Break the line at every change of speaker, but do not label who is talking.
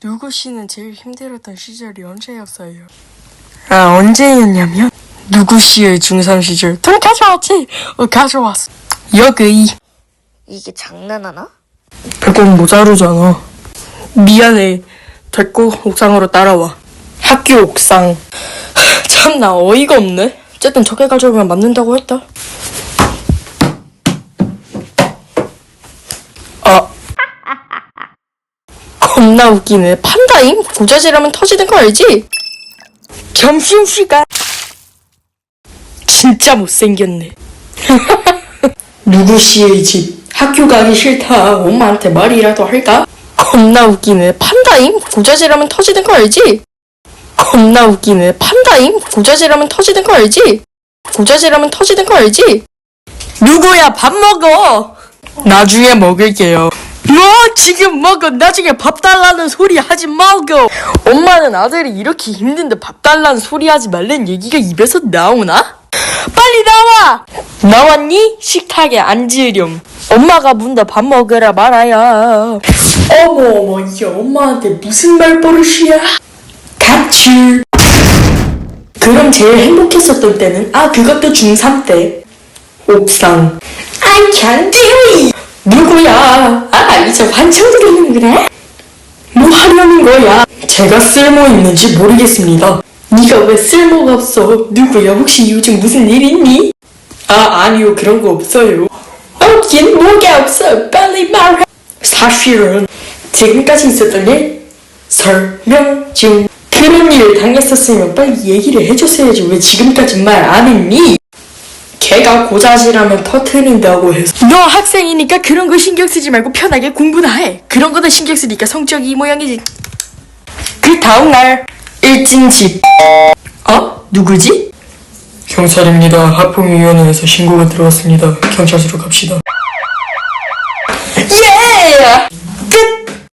누구 씨는 제일 힘들었던 시절이 언제였어요? 아, 언제였냐면? 누구 씨의 중3 시절. 돈 가져왔지? 어, 가져왔어. 여기.
이게 장난하나?
그건 모자르잖아. 미안해. 됐고, 옥상으로 따라와. 학교 옥상. 참 나, 어이가 없네. 어쨌든 저게 가져오면 맞는다고 했다. 아. 겁나 웃기네. 판다임? 고자질하면 터지는 거 알지? 점심시간. 진짜 못생겼네. 누구 씨의 집? 학교 가기 싫다. 엄마한테 말이라도 할까? 겁나 웃기네. 판다임? 고자질하면 터지는 거 알지? 겁나 웃기네. 판다임? 고자질하면 터지는 거 알지? 고자질하면 터지는 거 알지? 누구야? 밥 먹어! 나중에 먹을게요. 뭐? 지금 먹어. 나중에 밥 달라는 소리 하지 말고. 엄마는 아들이 이렇게 힘든데 밥 달라는 소리 하지 말란 얘기가 입에서 나오나? 빨리 나와! 나왔니? 식탁에 앉으렴. 엄마가 문다 밥 먹으라 말아야. 어머 어머 이게 엄마한테 무슨 말버릇이야? 가출. 그럼 제일 행복했었던 때는 아 그것도 중3 때. 옥상. Do it. 누구야? 아 이제 환청 들리는구나. 뭐 하려는 거야? 제가 쓸모 있는지 모르겠습니다. 네가 왜 쓸모가 없어? 누구야? 혹시 요즘 무슨 일 있니? 아 아니요 그런 거 없어요. 없긴 뭐가 없어. 빨리 말해. 사실은 지금까지 있었던 일 설명 중. 그런 일을 당했었으면 빨리 얘기를 해줬어야지 왜 지금까지 말 안 했니? 애가 고자질하면 터트린다고 해서 너 학생이니까 그런 거 신경 쓰지 말고 편하게 공부나 해 그런 거다 신경 쓰니까 성적이 이 모양이지 그 다음날 일진 집 어? 누구지? 경찰입니다 하품위원회에서 신고가 들어왔습니다 경찰서로 갑시다 예! Yeah!